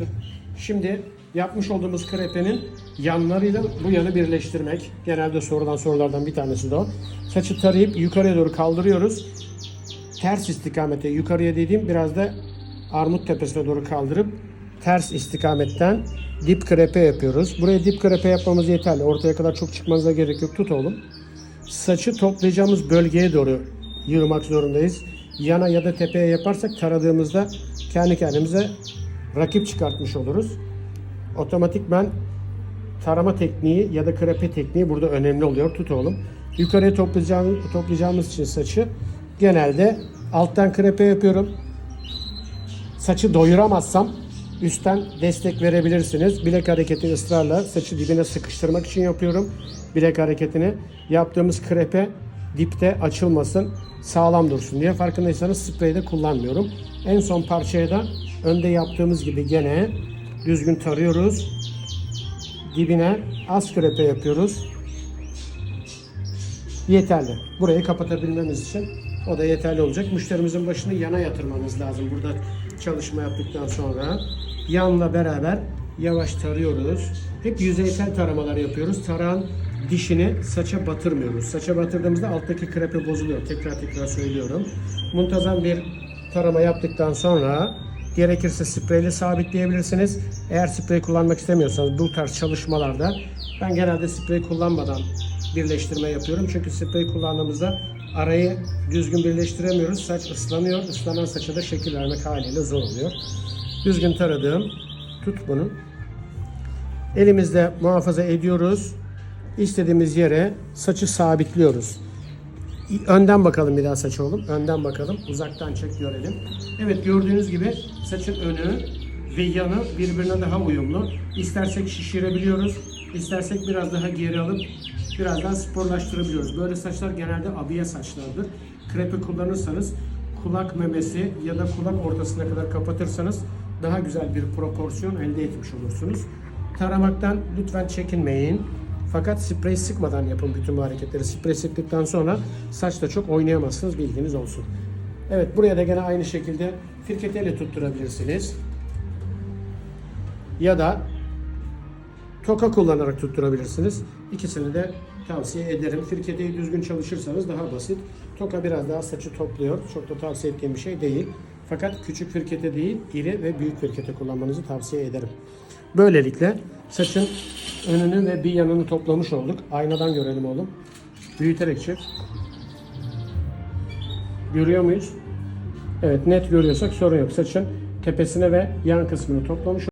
yapıştır. Şimdi yapmış olduğumuz krepenin yanlarıyla bu yanı birleştirmek. Genelde sorulan sorulardan bir tanesi de o. Saçı tarayıp yukarıya doğru kaldırıyoruz. Ters istikamete yukarıya dediğim biraz da armut tepesine doğru kaldırıp ters istikametten dip krepe yapıyoruz. Buraya dip krepe yapmamız yeterli. Ortaya kadar çok çıkmanıza gerek yok. Tut oğlum. Saçı toplayacağımız bölgeye doğru yığmak zorundayız. Yana ya da tepeye yaparsak taradığımızda kendi kendimize rakip çıkartmış oluruz. Otomatikman tarama tekniği ya da krepe tekniği burada önemli oluyor. Tut oğlum. Yukarıya toplayacağımız, toplayacağımız için saçı genelde alttan krepe yapıyorum. Saçı doyuramazsam üstten destek verebilirsiniz. Bilek hareketi ısrarla saçı dibine sıkıştırmak için yapıyorum. Bilek hareketini yaptığımız krepe dipte açılmasın, sağlam dursun diye. Farkındaysanız spreyi de kullanmıyorum. En son parçaya da önde yaptığımız gibi gene düzgün tarıyoruz. Dibine az krepe yapıyoruz. Yeterli. Burayı kapatabilmemiz için o da yeterli olacak. Müşterimizin başını yana yatırmanız lazım. Burada çalışma yaptıktan sonra yanla beraber yavaş tarıyoruz. Hep yüzeysel taramalar yapıyoruz. Tarağın dişini saça batırmıyoruz. Saça batırdığımızda alttaki krepe bozuluyor. Tekrar tekrar söylüyorum. Muntazam bir tarama yaptıktan sonra gerekirse spreyle sabitleyebilirsiniz. Eğer sprey kullanmak istemiyorsanız bu tarz çalışmalarda ben genelde sprey kullanmadan birleştirme yapıyorum. Çünkü sprey kullandığımızda arayı düzgün birleştiremiyoruz. Saç ıslanıyor. Islanan saça da şekil vermek haliyle zor oluyor. Düzgün taradığım tut bunu. Elimizde muhafaza ediyoruz. İstediğimiz yere saçı sabitliyoruz. Önden bakalım bir daha saça oğlum. Önden bakalım. Uzaktan çek görelim. Evet gördüğünüz gibi saçın önü ve yanı birbirine daha uyumlu. İstersek şişirebiliyoruz. İstersek biraz daha geri alıp biraz daha sporlaştırabiliyoruz. Böyle saçlar genelde abiye saçlardır. Krepe kullanırsanız kulak memesi ya da kulak ortasına kadar kapatırsanız daha güzel bir proporsiyon elde etmiş olursunuz. Taramaktan lütfen çekinmeyin. Fakat sprey sıkmadan yapın bütün bu hareketleri. Sprey sıktıktan sonra saçta çok oynayamazsınız bilginiz olsun. Evet buraya da gene aynı şekilde firketeyle tutturabilirsiniz. Ya da toka kullanarak tutturabilirsiniz. İkisini de tavsiye ederim. Firketeyi düzgün çalışırsanız daha basit. Toka biraz daha saçı topluyor. Çok da tavsiye ettiğim bir şey değil. Fakat küçük firkete değil, iri ve büyük firkete kullanmanızı tavsiye ederim. Böylelikle saçın önünü ve bir yanını toplamış olduk. Aynadan görelim oğlum. Büyüterek çek. Görüyor muyuz? Evet net görüyorsak sorun yok. Saçın tepesine ve yan kısmını toplamış